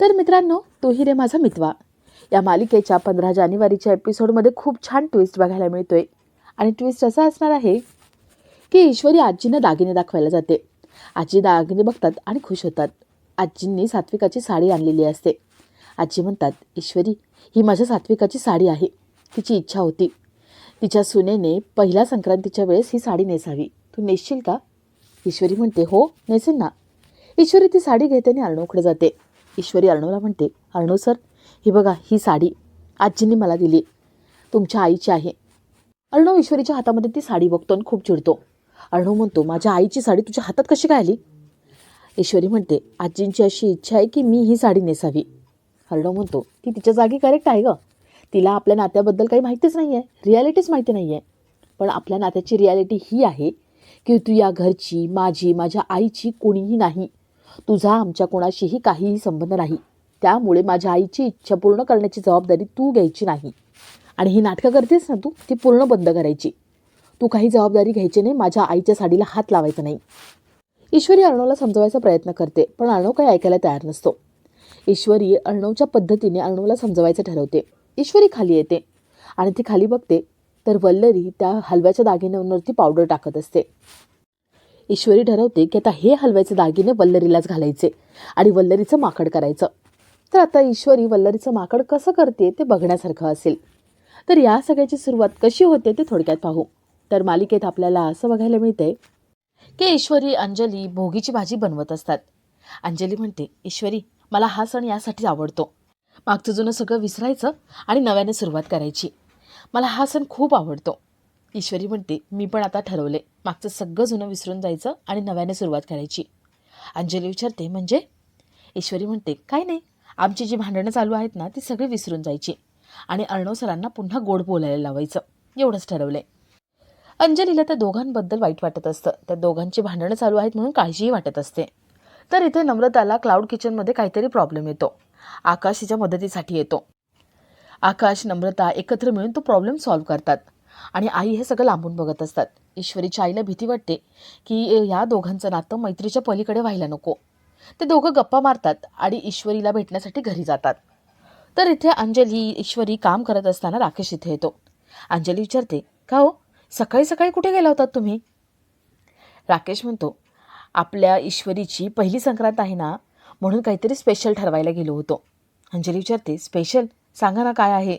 तर मित्रांनो तोही रे माझा मितवा. या मालिकेच्या पंधरा जानेवारीच्या एपिसोडमध्ये खूप छान ट्विस्ट बघायला मिळतोय. आणि ट्विस्ट असा असणार आहे की ईश्वरी आजीनं दागिने दाखवायला जाते. आजी दागिने बघतात आणि खुश होतात. आजींनी सात्विकाची साडी आणलेली असते. आजी म्हणतात ईश्वरी ही माझ्या सात्विकाची साडी आहे. तिची इच्छा होती. तिच्या सुनेने पहिल्या संक्रांतीच्या वेळेस ही साडी नेसावी. तू नेसशील का? ईश्वरी म्हणते हो नेसेन ना. ईश्वरी ती साडी घेते आणि अर्णवकडे जाते. ईश्वरी अर्णवला म्हणते अर्णव सर ही बघा ही साडी आजींनी मला दिली. तुमच्या आईची आहे. अर्णव ईश्वरीच्या हातामध्ये ती साडी बघतो आणि खूप चिडतो. अर्णव म्हणतो माझ्या आईची साडी तुझ्या हातात कशी काय आली? ईश्वरी म्हणते आजींची अशी इच्छा आहे की मी ही साडी नेसावी. अर्णव म्हणतो ती तिच्या जागी करेक्ट आहे गं. तिला आपल्या नात्याबद्दल काही माहितीच नाही आहे रियालिटीच माहिती नाही आहे पण आपल्या नात्याची रियालिटी ही आहे की तू या घरची माझी माझ्या आईची कोणीही नाही. तुझा आमच्या कोणाशीही काहीही संबंध नाही. त्यामुळे माझ्या आईची इच्छा पूर्ण करण्याची जबाबदारी तू घ्यायची नाही. आणि ही नाटकं करतेस ना तू ती पूर्ण बंद करायची. तू काही जबाबदारी घ्यायची नाही माझ्या आईच्या साडीला हात लावायचा नाही. ईश्वरी अर्णवला समजवायचा प्रयत्न करते पण अर्णव काही ऐकायला तयार नसतो. ईश्वरी अर्णवच्या पद्धतीने अर्णवला समजवायचं ठरवते. ईश्वरी खाली येते. आणि ती खाली बघते तर वल्लरी त्या हलव्याच्या दागिन्यांवरती पावडर टाकत असते. ईश्वरी ठरवते की आता हे हलव्याचे दागिने वल्लरीलाच घालायचे आणि वल्लरीचं माकड करायचं. तर आता ईश्वरी वल्लरीचं माकड कसं करते ते बघण्यासारखं असेल. तर या सगळ्याची सुरुवात कशी होते ते थोडक्यात पाहू. तर मालिकेत आपल्याला असं बघायला मिळतंय की ईश्वरी अंजली भोगीची भाजी बनवत असतात. अंजली म्हणते ईश्वरी मला हा सण यासाठी आवडतो. मागचं जुनं सगळं विसरायचं आणि नव्याने सुरुवात करायची. मला हा सण खूप आवडतो. ईश्वरी म्हणते मी पण आता ठरवले मागचं सगळं जुनं विसरून जायचं आणि नव्याने सुरुवात करायची. अंजली विचारते म्हणजे? ईश्वरी म्हणते काय नाही. आमची जी भांडणं चालू आहेत ना ती सगळी विसरून जायची. आणि अर्णव सरांना पुन्हा गोड बोलायला लावायचं. एवढंच ठरवलंय. अंजलीला त्या दोघांबद्दल वाईट वाटत असतं. त्या दोघांची भांडणं चालू आहेत म्हणून काळजीही वाटत असते. तर इथे नम्रताला क्लाउड किचनमध्ये काहीतरी प्रॉब्लेम येतो. आकाश तिच्या मदतीसाठी येतो. आकाश नम्रता एकत्र मिळून तो प्रॉब्लेम सॉल्व्ह करतात. आणि आई हे सगळं लांबून बघत असतात. ईश्वरीच्या आईला भीती वाटते की या दोघांचं नातं मैत्रीच्या पलीकडे व्हायला नको. ते दोघं गप्पा मारतात आणि ईश्वरीला भेटण्यासाठी घरी जातात. तर इथे अंजली ईश्वरी काम करत असताना राकेश इथे येतो. अंजली विचारते का हो? सकाळी सकाळी कुठे गेला होतात तुम्ही? राकेश म्हणतो आपल्या ईश्वरीची पहिली संक्रांत आहे ना म्हणून काहीतरी स्पेशल ठरवायला गेलो होतो. अंजली विचारते स्पेशल सांगा ना काय आहे?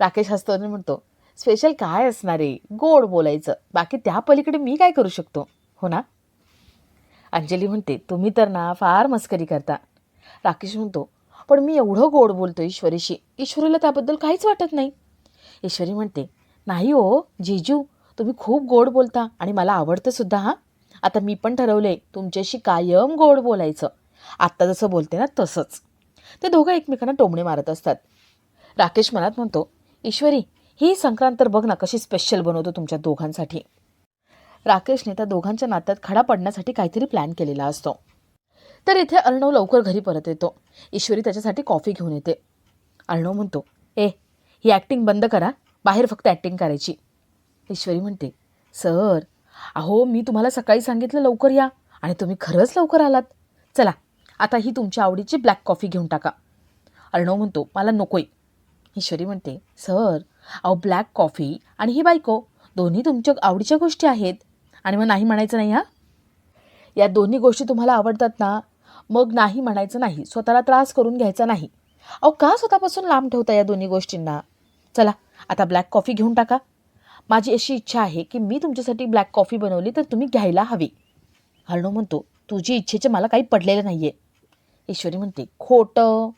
राकेश हसतो म्हणतो स्पेशल काय असणार आहे? गोड बोलायचं. बाकी त्या पलीकडे मी काय करू शकतो? हो ना? अंजली म्हणते तुम्ही तर ना फार मस्करी करता. राकेश म्हणतो पण मी एवढं गोड बोलतो ईश्वरीशी. ईश्वरीला त्याबद्दल काहीच वाटत नाही. ईश्वरी म्हणते नाही हो जीजू तुम्ही खूप गोड बोलता आणि मला आवडतं सुद्धा हां. आता मी पण ठरवले तुमच्याशी कायम गोड बोलायचं. आत्ता जसं बोलते ना तसंच. ते दोघं एकमेकांना टोमणे मारत असतात. राकेश मनात म्हणतो ईश्वरी ही संक्रांत तर बघ ना कशी स्पेशल बनवतो तुमच्या दोघांसाठी. राकेशने त्या दोघांच्या नात्यात खडा पडण्यासाठी काहीतरी प्लॅन केलेला असतो. तर इथे अर्णव लवकर घरी परत येतो. ईश्वरी त्याच्यासाठी कॉफी घेऊन येते. अर्णव म्हणतो ए ही ॲक्टिंग बंद करा. बाहेर फक्त ॲक्टिंग करायची. ईश्वरी म्हणते सर अहो मी तुम्हाला सकाळी सांगितलं लवकर या आणि तुम्ही खरंच लवकर आलात. चला आता ही तुमच्या आवडीची ब्लॅक कॉफी घेऊन टाका. अर्णव म्हणतो मला नकोय. ईश्वरी म्हणते सर अहो ब्लॅक कॉफी आणि ही बायको दोन्ही तुमच्या आवडीच्या गोष्टी आहेत. आणि मग नाही म्हणायचं नाही हा? या दोन्ही गोष्टी तुम्हाला आवडतात ना मग नाही म्हणायचं नाही स्वतःला त्रास करून घ्यायचा नाही. अहो का स्वतःपासून लांब ठेवता या दोन्ही गोष्टींना? चला आता ब्लॅक कॉफी घेऊन टाका. माझी अशी इच्छा आहे की मी तुमच्यासाठी ब्लॅक कॉफी बनवली तर तुम्ही घ्यायला हवी. हरणो म्हणतो तुझी इच्छेचे मला काही पडलेलं नाही आहे ईश्वरी म्हणते खोटं.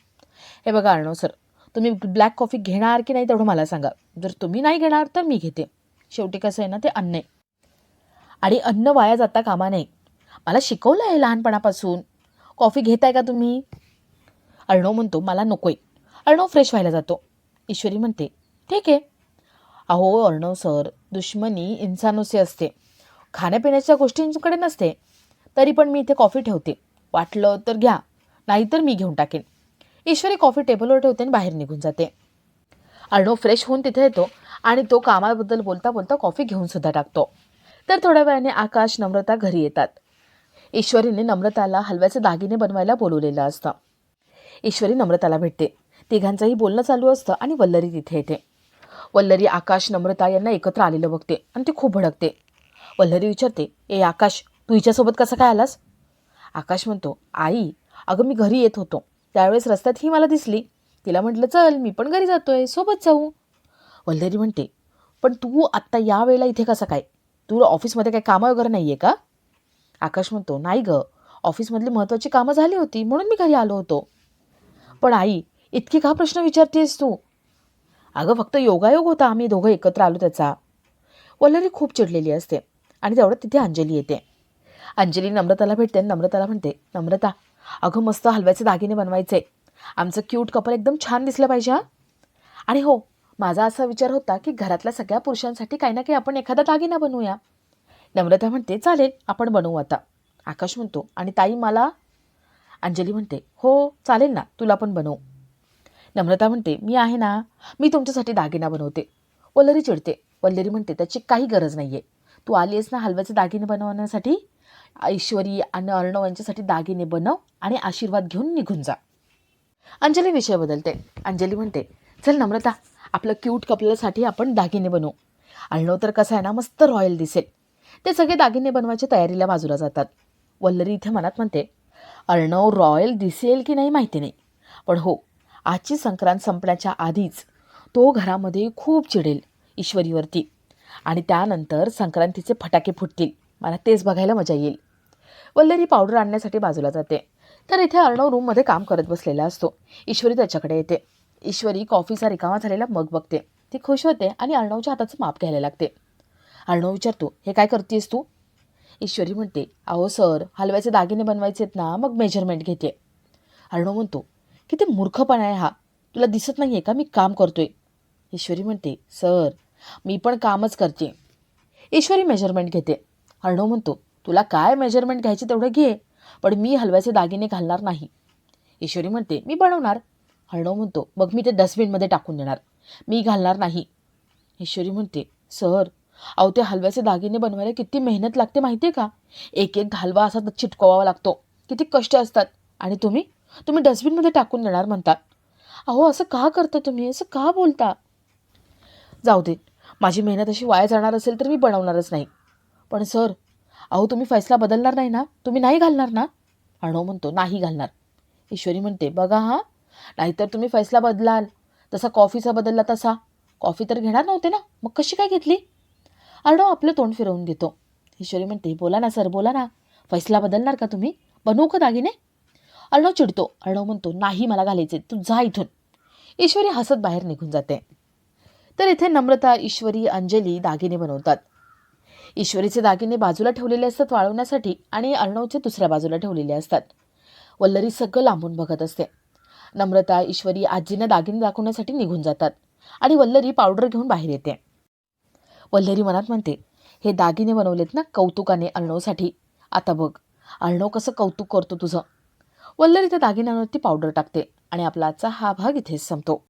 हे बघा अर्णव सर तुम्ही ब्लॅक कॉफी घेणार की नाही तेवढं मला सांगा. जर तुम्ही नाही घेणार तर मी घेते. शेवटी कसं आहे ना ते अन्न आहे. आणि अन्न वाया जाता कामा नये. मला शिकवलं आहे लहानपणापासून. कॉफी घेताय का तुम्ही? अर्णव म्हणतो मला नकोय. अर्णव फ्रेश व्हायला जातो. ईश्वरी म्हणते ठीक आहे. अहो अर्णव सर दुश्मनी इन्सानोसे असते. खाण्यापिण्याच्या गोष्टींकडे नसते. तरी पण मी इथे कॉफी ठेवते. वाटलं तर घ्या. नाहीतर मी घेऊन टाकेन. ईश्वरी कॉफी टेबलवर ठेवते आणि बाहेर निघून जाते. अर्णव फ्रेश होऊन तिथे येतो आणि तो कामाबद्दल बोलता बोलता कॉफी घेऊन सुद्धा टाकतो. तर थोड्या वेळाने आकाश नम्रता घरी येतात. ईश्वरीने नम्रताला हलव्याचे दागिने बनवायला बोलवलेलं असतं. ईश्वरी नम्रताला भेटते. तिघांचंही बोलणं चालू असतं आणि वल्लरी तिथे येते. वल्लरी आकाश नम्रता यांना एकत्र आलेलं बघते आणि ती खूप भडकते. वल्लरी विचारते ए आकाश तू हिच्यासोबत कसं काय आलास? आकाश म्हणतो आई अगं मी घरी येत होतो. त्यावेळेस रस्त्यात ही मला दिसली. तिला म्हटलं चल मी पण घरी जातोय सोबत जाऊ. वल्लरी म्हणते पण तू आत्ता या वेळेला इथे कसं काय? तू ऑफिसमध्ये काही कामं वगैरे नाही आहे का? आकाश म्हणतो नाही गं. ऑफिसमधली महत्त्वाची कामं झाली होती म्हणून मी घरी आलो होतो. पण आई इतकी का प्रश्न विचारतेस तू? अगं फक्त योगायोग होता. आम्ही दोघं एकत्र आलो त्याचा. वल्लरी खूप चिडलेली असते आणि तेवढं तिथे अंजली येते. अंजली नम्रताला भेटते. आणि नम्रताला म्हणते नम्रता अगं मस्त हलव्याचे दागिने बनवायचे. आमचं क्यूट कपल एकदम छान दिसलं पाहिजे हा. आणि हो माझा असा विचार होता की घरातल्या सगळ्या पुरुषांसाठी काही ना काही आपण एखादा दागिना बनवूया. नम्रता म्हणते चालेल आपण बनवू आता. आकाश म्हणतो आणि ताई मला? अंजली म्हणते हो चालेल ना तुला पण बनवू. नम्रता म्हणते मी आहे ना मी तुमच्यासाठी दागिना बनवते. वल्लरी चिडते. वल्लरी म्हणते त्याची काही गरज नाही आहे तू आली आहेस ना हलव्याचे दागिने बनवण्यासाठी? ऐश्वरी आणि अर्णव यांच्यासाठी दागिने बनव आणि आशीर्वाद घेऊन निघून जा. अंजली विषय बदलते. अंजली म्हणते चल नम्रता आपलं क्यूट कपलसाठी आपण दागिने बनवू. अर्णव तर कसं आहे ना मस्त रॉयल दिसेल. ते सगळे दागिने बनवायच्या तयारीला बाजूला जातात. वल्लरी इथे मनात म्हणते अर्णव रॉयल दिसेल की नाही माहिती नाही. पण हो आजची संक्रांत संपण्याच्या आधीच तो घरामध्ये खूप चिडेल ईश्वरीवरती आणि त्यानंतर संक्रांतीचे फटाके फुटतील. मला तेच बघायला मजा येईल. वल्लरी पावडर आणण्यासाठी बाजूला जाते. तर इथे अर्णव रूममध्ये काम करत बसलेला असतो. ईश्वरी त्याच्याकडे येते. ईश्वरी कॉफीचा रिकामा झालेला मग बघते. ती खुश होते आणि अर्णवच्या हाताचं माप घ्यायला लागते. अर्णव विचारतो हे काय करतेस तू? ईश्वरी म्हणते अहो सर हलव्याचे दागिने बनवायचे आहेत ना मग मेजरमेंट घेते. अर्णव म्हणतो किती मूर्खपणा आहे हा. तुला दिसत नाही आहे का मी काम करतोय? ईश्वरी म्हणते सर मी पण कामच करते. ईश्वरी मेजरमेंट घेते. अर्णव म्हणतो तुला काय मेजरमेंट घ्यायची तेवढं घे पण मी हलव्याचे दागिने घालणार नाही. ईश्वरी म्हणते मी बनवणार. अर्णव म्हणतो मग मी ते डस्टबिनमध्ये टाकून देणार. मी घालणार नाही. ईश्वरी म्हणते सर अहो ते हलव्याचे दागिने बनवायला किती मेहनत लागते माहिती आहे का? एक एक घालवा असा चिटकवावा लागतो. किती कष्ट असतात. आणि तुम्ही? तुम्ही डस्टबिनमध्ये टाकून देणार म्हणतात अहो असं का करता तुम्ही? असं का बोलता? जाऊ दे. माझी मेहनत अशी वाया जाणार असेल तर मी बनवणारच नाही. पण सर अहो तुम्ही फैसला बदलणार नाही ना? तुम्ही नाही घालणार ना? अर्णव म्हणतो नाही घालणार. ईश्वरी म्हणते बघा हां नाहीतर तुम्ही फैसला बदलाल. तसा कॉफीचा बदलला तसा. कॉफी तर घेणार नव्हते ना? मग कशी काय घेतली? अर्णव आपलं तोंड फिरवून घेतो. ईश्वरी म्हणते बोला ना सर बोला ना. फैसला बदलणार का तुम्ही? बनवू का दागिने? अर्णव चिडतो. अर्णव म्हणतो नाही मला घालायचे तू जा इथून. ईश्वरी हसत बाहेर निघून जाते. तर इथे नम्रता ईश्वरी अंजली दागिने बनवतात. ईश्वरीचे दागिने बाजूला ठेवलेले असतात वाळवण्यासाठी आणि अर्णवचे दुसऱ्या बाजूला ठेवलेले असतात. वल्लरी सगळं लांबून बघत असते. नम्रता ईश्वरी आजींना दागिने दाखवण्यासाठी निघून जातात आणि वल्लरी पावडर घेऊन बाहेर येते. वल्लरी मनात म्हणते हे दागिने बनवलेत ना कौतुकाने अर्णवसाठी. आता बघ अर्णव कसं कौतुक करतो तुझं. वल्लरी त्या दागिन्यांवरती पावडर टाकते आणि आपला आजचा हा भाग इथेच संपतो.